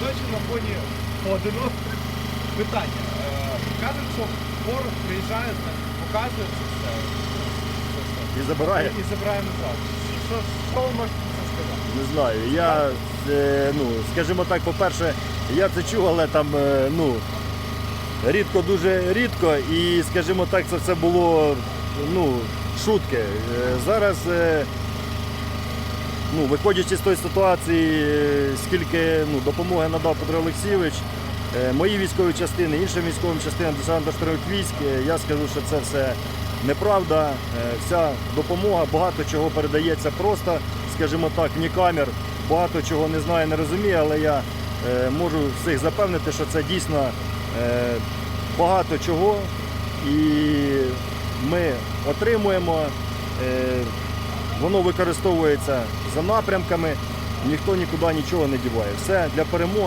Сочі на фоні поодиноких питання. Е, Кажуть, що ворог приїжджає, показує це все. І забирає. І забирає назад. Що, що ви можете це сказати? Не знаю. Я, е, ну, скажімо так, по-перше, я це чув, але там, е, ну, рідко, дуже рідко. І, скажімо так, це все було, ну, шутки. Е, Зараз, е, ну, виходячи з тої ситуації, скільки ну, допомоги надав Петро Олексійович, е, мої військові частини, іншим військовим частинам десантно штурмових військ, е, я скажу, що це все неправда. Е, Вся допомога, багато чого передається просто, скажімо так, ні камер, багато чого не знаю, не розумію, але я можу всіх запевнити, що це дійсно багато чого. І ми отримуємо, воно використовується за напрямками, ніхто нікуди нічого не діває. Все для перемоги.